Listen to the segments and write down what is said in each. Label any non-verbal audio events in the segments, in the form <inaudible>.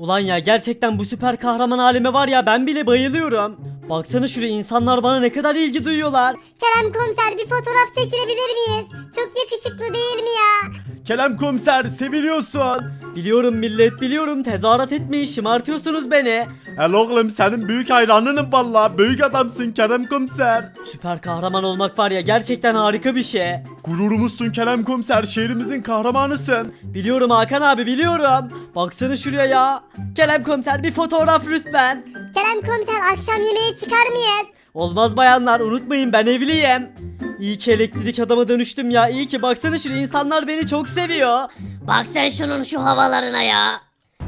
Ulan ya gerçekten bu süper kahraman halime var ya ben bile bayılıyorum. Baksana şuraya insanlar bana ne kadar ilgi duyuyorlar. Kerem komiser bir fotoğraf çekilebilir miyiz? Çok yakışıklı değil mi ya? Kerem komiser seviliyorsun. Biliyorum millet biliyorum tezahürat etmeyin şımartıyorsunuz beni. El oğlum senin büyük hayranınım valla. Büyük adamsın Kerem Komiser. Süper kahraman olmak var ya gerçekten harika bir şey. Gururumuzsun Kerem Komiser. Şehrimizin kahramanısın. Biliyorum Hakan abi biliyorum. Baksana şuraya ya. Kerem komiser bir fotoğraf lütfen. Kerem komiser akşam yemeğe çıkar mıyız? Olmaz bayanlar unutmayın ben evliyim. İyi ki elektrik adama dönüştüm ya iyi ki baksana şuraya insanlar beni çok seviyor. Bak sen şunun şu havalarına ya.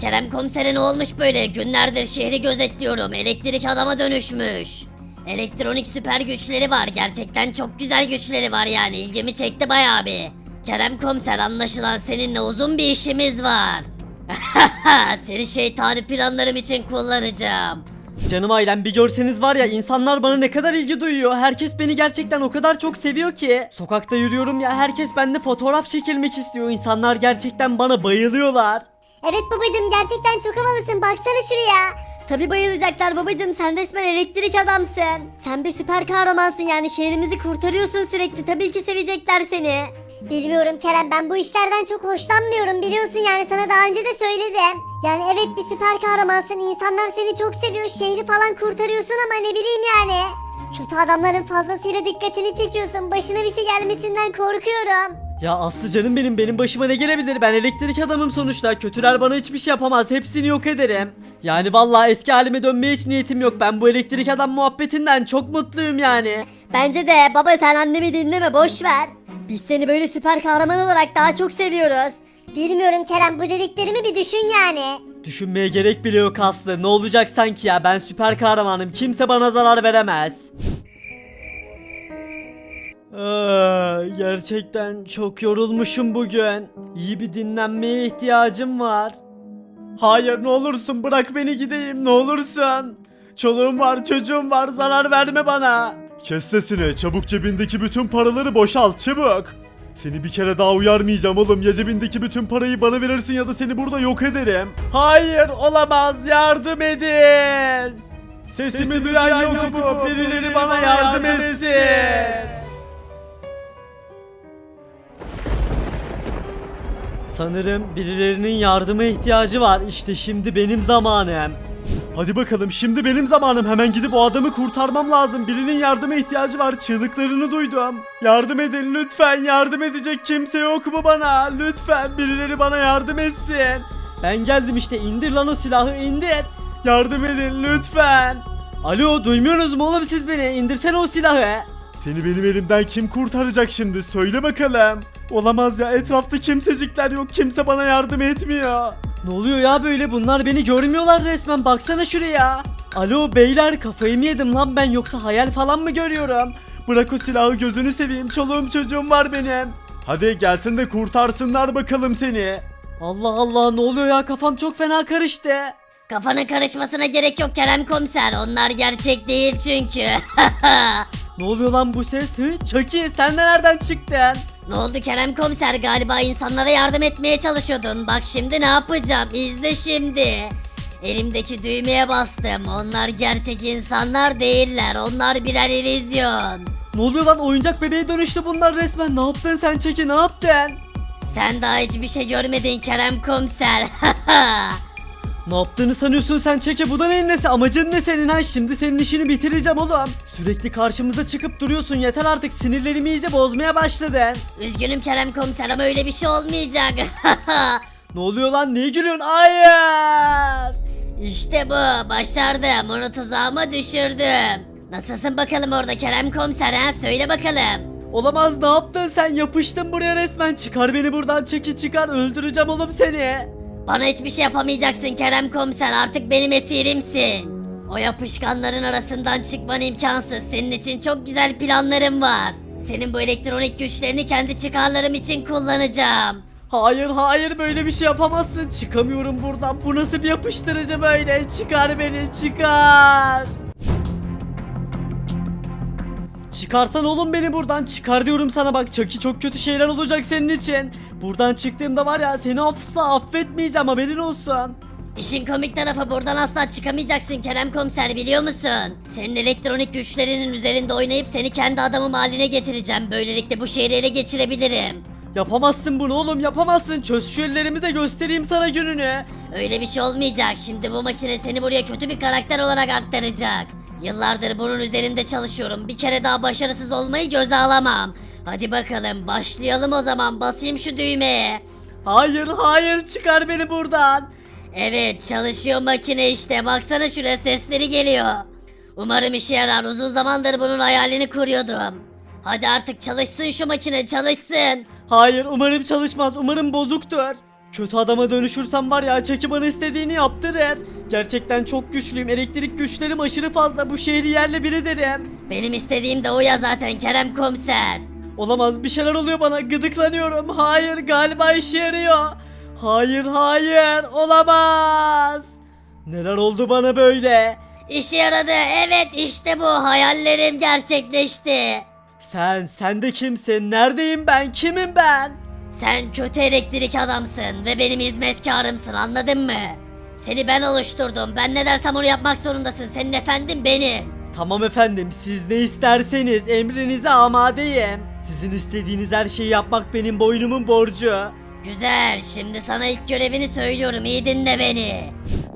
Kerem komisere ne olmuş böyle? Günlerdir şehri gözetliyorum. Elektrik adama dönüşmüş. Elektronik süper güçleri var. Gerçekten çok güzel güçleri var yani. İlgimi çekti bayağı bir. Kerem komiser anlaşılan seninle uzun bir işimiz var. <laughs> Seni şeytani planlarım için kullanacağım. Canım ailem bir görseniz var ya insanlar bana ne kadar ilgi duyuyor. Herkes beni gerçekten o kadar çok seviyor ki. Sokakta yürüyorum ya herkes bende fotoğraf çekilmek istiyor. İnsanlar gerçekten bana bayılıyorlar. Evet babacım gerçekten çok havalısın baksana şuraya. Tabi bayılacaklar babacım sen resmen elektrik adamsın. Sen bir süper kahramansın yani şehrimizi kurtarıyorsun sürekli tabii ki sevecekler seni. Bilmiyorum Kerem ben bu işlerden çok hoşlanmıyorum biliyorsun yani sana daha önce de söyledim. Yani evet bir süper kahramansın insanlar seni çok seviyor şehri falan kurtarıyorsun ama ne bileyim yani. Kötü adamların fazlasıyla dikkatini çekiyorsun başına bir şey gelmesinden korkuyorum. Ya Aslı canım benim benim başıma ne gelebilir? Ben elektrik adamım sonuçta. Kötüler bana hiçbir şey yapamaz. Hepsini yok ederim. Yani vallahi eski halime dönmeye hiç niyetim yok. Ben bu elektrik adam muhabbetinden çok mutluyum yani. Bence de baba sen annemi dinleme boş ver. Biz seni böyle süper kahraman olarak daha çok seviyoruz. Bilmiyorum Kerem bu dediklerimi bir düşün yani. Düşünmeye gerek bile yok Aslı. Ne olacak sanki ya? Ben süper kahramanım. Kimse bana zarar veremez. Aa, gerçekten çok yorulmuşum bugün. İyi bir dinlenmeye ihtiyacım var. Hayır ne olursun bırak beni gideyim ne olursun. Çoluğum var çocuğum var zarar verme bana. Kes sesini. Çabuk cebindeki bütün paraları boşalt. Çabuk. Seni bir kere daha uyarmayacağım oğlum. Ya cebindeki bütün parayı bana verirsin ya da seni burada yok ederim. Hayır olamaz yardım edin. Sesimi, duyan yok mu? Birileri bana yardım etsin. Sanırım birilerinin yardıma ihtiyacı var. İşte şimdi benim zamanım. Hadi bakalım şimdi benim zamanım. Hemen gidip o adamı kurtarmam lazım. Birinin yardıma ihtiyacı var. Çığlıklarını duydum. Yardım edin lütfen. Yardım edecek kimse yok mu bana? Lütfen birileri bana yardım etsin. Ben geldim işte indir lan o silahı indir. Yardım edin lütfen. Alo duymuyorsunuz mu oğlum siz beni? İndirsene o silahı. Seni benim elimden kim kurtaracak şimdi? Söyle bakalım. Olamaz ya etrafta kimsecikler yok. Kimse bana yardım etmiyor. Ne oluyor ya böyle bunlar beni görmüyorlar resmen baksana şuraya. Alo beyler kafayı mı yedim lan ben yoksa hayal falan mı görüyorum? Bırak o silahı gözünü seveyim. Çoluğum çocuğum var benim. Hadi gelsin de kurtarsınlar bakalım seni. Allah Allah ne oluyor ya kafam çok fena karıştı. Kafanın karışmasına gerek yok Kerem komiser onlar gerçek değil çünkü. <laughs> Ne oluyor lan bu ses? Hı? Chucky sen de nereden çıktın? Ne oldu Kerem komiser galiba insanlara yardım etmeye çalışıyordun. Bak şimdi ne yapacağım izle şimdi. Elimdeki düğmeye bastım. Onlar gerçek insanlar değiller. Onlar birer illüzyon. Ne oluyor lan oyuncak bebeğe dönüştü bunlar resmen. Ne yaptın sen Chucky ne yaptın? Sen daha hiçbir şey görmedin Kerem komiser. <laughs> Ne yaptığını sanıyorsun sen Chucky bu da neyin nesi amacın ne senin ha şimdi senin işini bitireceğim oğlum. Sürekli karşımıza çıkıp duruyorsun yeter artık sinirlerimi iyice bozmaya başladın. Üzgünüm Kerem komiser ama öyle bir şey olmayacak. <laughs> Ne oluyor lan niye gülüyorsun? Hayır. işte bu başardım onu tuzağıma düşürdüm. Nasılsın bakalım orada Kerem komiser ha söyle bakalım. Olamaz ne yaptın sen yapıştın buraya resmen çıkar beni buradan çeki çıkar öldüreceğim oğlum seni. Bana hiçbir şey yapamayacaksın Kerem komiser artık benim esirimsin. O yapışkanların arasından çıkman imkansız. Senin için çok güzel planlarım var. Senin bu elektronik güçlerini kendi çıkarlarım için kullanacağım. Hayır hayır böyle bir şey yapamazsın çıkamıyorum buradan bu nasıl bir yapıştırıcı böyle çıkar beni çıkar. Çıkarsan oğlum beni buradan çıkar diyorum sana bak Chucky çok kötü şeyler olacak senin için. Buradan çıktığımda var ya seni asla affetmeyeceğim haberin olsun. İşin komik tarafı buradan asla çıkamayacaksın Kerem Komiser biliyor musun? Senin elektronik güçlerinin üzerinde oynayıp seni kendi adamım haline getireceğim. Böylelikle bu şehri ele geçirebilirim. Yapamazsın bunu oğlum yapamazsın. Çöz şu ellerimi de göstereyim sana gününü. Öyle bir şey olmayacak. Şimdi bu makine seni buraya kötü bir karakter olarak aktaracak. Yıllardır bunun üzerinde çalışıyorum. Bir kere daha başarısız olmayı göze alamam. Hadi bakalım başlayalım o zaman. Basayım şu düğmeye. Hayır hayır çıkar beni buradan. Evet çalışıyor makine işte. Baksana şuraya sesleri geliyor. Umarım işe yarar. Uzun zamandır bunun hayalini kuruyordum. Hadi artık çalışsın şu makine çalışsın. Hayır umarım çalışmaz umarım bozuktur. Kötü adama dönüşürsem var ya çeki bana istediğini yaptırır. Gerçekten çok güçlüyüm elektrik güçlerim aşırı fazla bu şehri yerle bir ederim. Benim istediğim de o ya zaten Kerem Komiser. Olamaz bir şeyler oluyor bana gıdıklanıyorum. Hayır galiba işe yarıyor. Hayır hayır olamaz. Neler oldu bana böyle? İşe yaradı. Evet işte bu. Hayallerim gerçekleşti. Sen sen de kimsin? Neredeyim ben? Kimim ben? Sen kötü elektrik adamsın ve benim hizmetkarımsın anladın mı? Seni ben oluşturdum. Ben ne dersem onu yapmak zorundasın. Senin efendin benim. Tamam efendim siz ne isterseniz emrinize amadeyim. Sizin istediğiniz her şeyi yapmak benim boynumun borcu. Güzel. Şimdi sana ilk görevini söylüyorum. İyi dinle beni.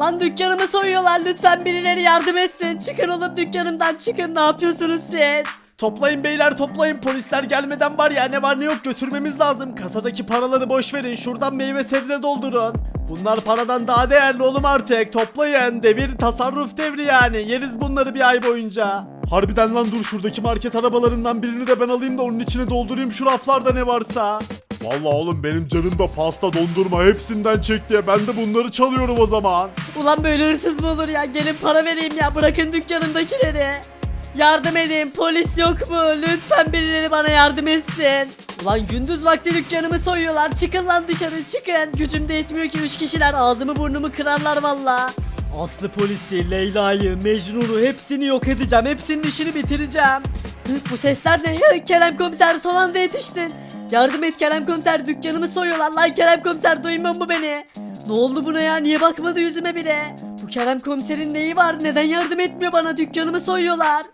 Lan dükkanımı soyuyorlar lütfen birileri yardım etsin. Çıkın oğlum dükkanımdan çıkın ne yapıyorsunuz siz? Toplayın beyler toplayın polisler gelmeden var ya ne var ne yok götürmemiz lazım. Kasadaki paraları boş verin şuradan meyve sebze doldurun. Bunlar paradan daha değerli oğlum artık toplayın devir tasarruf devri yani yeriz bunları bir ay boyunca. Harbiden lan dur şuradaki market arabalarından birini de ben alayım da onun içine doldurayım şu raflarda ne varsa. Vallahi oğlum benim canım da pasta dondurma hepsinden çek diye ben de bunları çalıyorum o zaman. Ulan böyle hırsız mı olur ya gelin para vereyim ya bırakın dükkanımdakileri. Yardım edin polis yok mu lütfen birileri bana yardım etsin. Ulan gündüz vakti dükkanımı soyuyorlar çıkın lan dışarı çıkın. Gücüm de yetmiyor ki 3 kişiler ağzımı burnumu kırarlar valla. Aslı polisi, Leyla'yı, Mecnun'u hepsini yok edeceğim. Hepsinin işini bitireceğim. Bu sesler ne? Kerem komiser son anda yetiştin. Yardım et Kerem komiser dükkanımı soyuyorlar lan Kerem komiser duymuyor mu beni? Ne oldu buna ya niye bakmadı yüzüme bile? Bu Kerem komiserin neyi var neden yardım etmiyor bana dükkanımı soyuyorlar?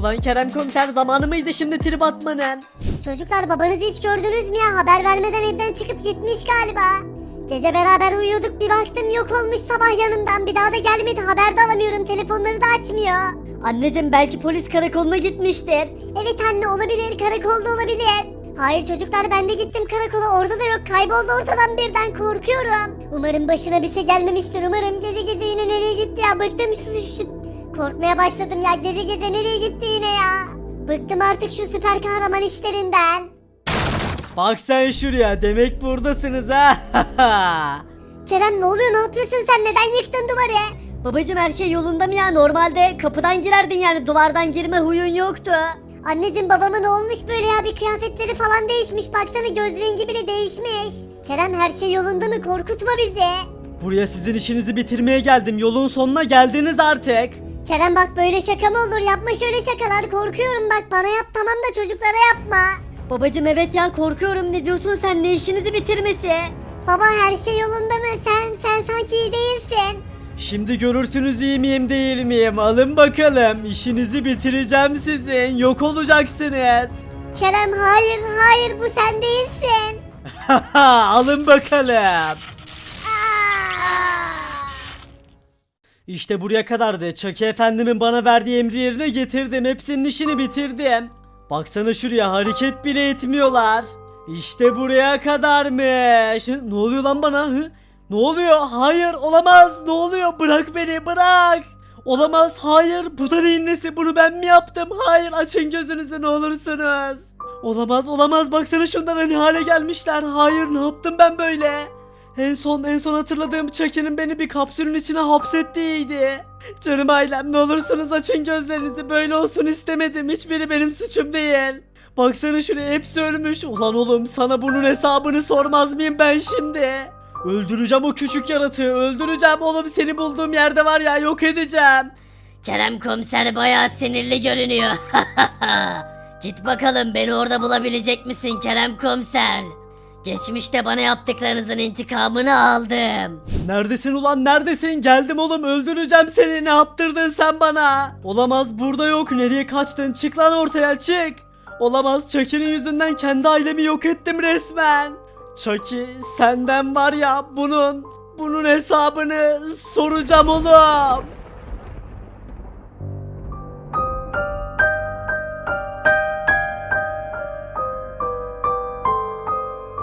Ulan Kerem komiser zamanı mıydı şimdi trip atmanın? Çocuklar babanızı hiç gördünüz mü ya? Haber vermeden evden çıkıp gitmiş galiba. Gece beraber uyuyorduk bir baktım yok olmuş sabah yanımdan bir daha da gelmedi haber de alamıyorum telefonları da açmıyor. Anneciğim belki polis karakoluna gitmiştir. Evet anne olabilir karakolda olabilir. Hayır çocuklar ben de gittim karakola orada da yok kayboldu ortadan birden korkuyorum. Umarım başına bir şey gelmemiştir umarım gece gece yine nereye gitti ya bıktım şu, şu korkmaya başladım ya gece gece nereye gitti yine ya. Bıktım artık şu süper kahraman işlerinden. Bak sen şuraya demek buradasınız ha. <laughs> Kerem ne oluyor ne yapıyorsun sen neden yıktın duvarı? Babacım her şey yolunda mı ya? Normalde kapıdan girerdin yani duvardan girme huyun yoktu. Anneciğim babama ne olmuş böyle ya bir kıyafetleri falan değişmiş baksana göz rengi bile değişmiş. Kerem her şey yolunda mı korkutma bizi. Buraya sizin işinizi bitirmeye geldim. Yolun sonuna geldiniz artık. Kerem bak böyle şaka mı olur yapma şöyle şakalar korkuyorum bak bana yap tamam da çocuklara yapma. Babacım evet ya korkuyorum ne diyorsun sen ne işinizi bitirmesi? Baba her şey yolunda mı sen sen sanki iyi değilsin. Şimdi görürsünüz iyi miyim değil miyim? Alın bakalım. İşinizi bitireceğim sizin. Yok olacaksınız. Kerem hayır hayır bu sen değilsin. <laughs> Alın bakalım. İşte buraya kadardı. Chucky efendimin bana verdiği emri yerine getirdim. Hepsinin işini bitirdim. Baksana şuraya hareket bile etmiyorlar. İşte buraya kadarmış. Ne oluyor lan bana? Hı? Ne oluyor? Hayır olamaz. Ne oluyor? Bırak beni bırak. Olamaz. Hayır. Bu da neyin nesi? Bunu ben mi yaptım? Hayır. Açın gözünüzü ne olursunuz. Olamaz olamaz. Baksana şunlara ne hale gelmişler. Hayır ne yaptım ben böyle? En son en son hatırladığım Chucky'nin beni bir kapsülün içine hapsettiğiydi. Canım ailem ne olursunuz açın gözlerinizi böyle olsun istemedim hiçbiri benim suçum değil. Baksana şuraya hepsi ölmüş. Ulan oğlum sana bunun hesabını sormaz mıyım ben şimdi? Öldüreceğim o küçük yaratığı öldüreceğim oğlum seni bulduğum yerde var ya yok edeceğim. Kerem Komiser bayağı sinirli görünüyor. <laughs> Git bakalım beni orada bulabilecek misin Kerem Komiser? Geçmişte bana yaptıklarınızın intikamını aldım. Neredesin ulan neredesin? Geldim oğlum öldüreceğim seni. Ne yaptırdın sen bana? Olamaz burada yok. Nereye kaçtın? Çık lan ortaya çık. Olamaz Chucky'nin yüzünden kendi ailemi yok ettim resmen. Chucky senden var ya bunun bunun hesabını soracağım oğlum.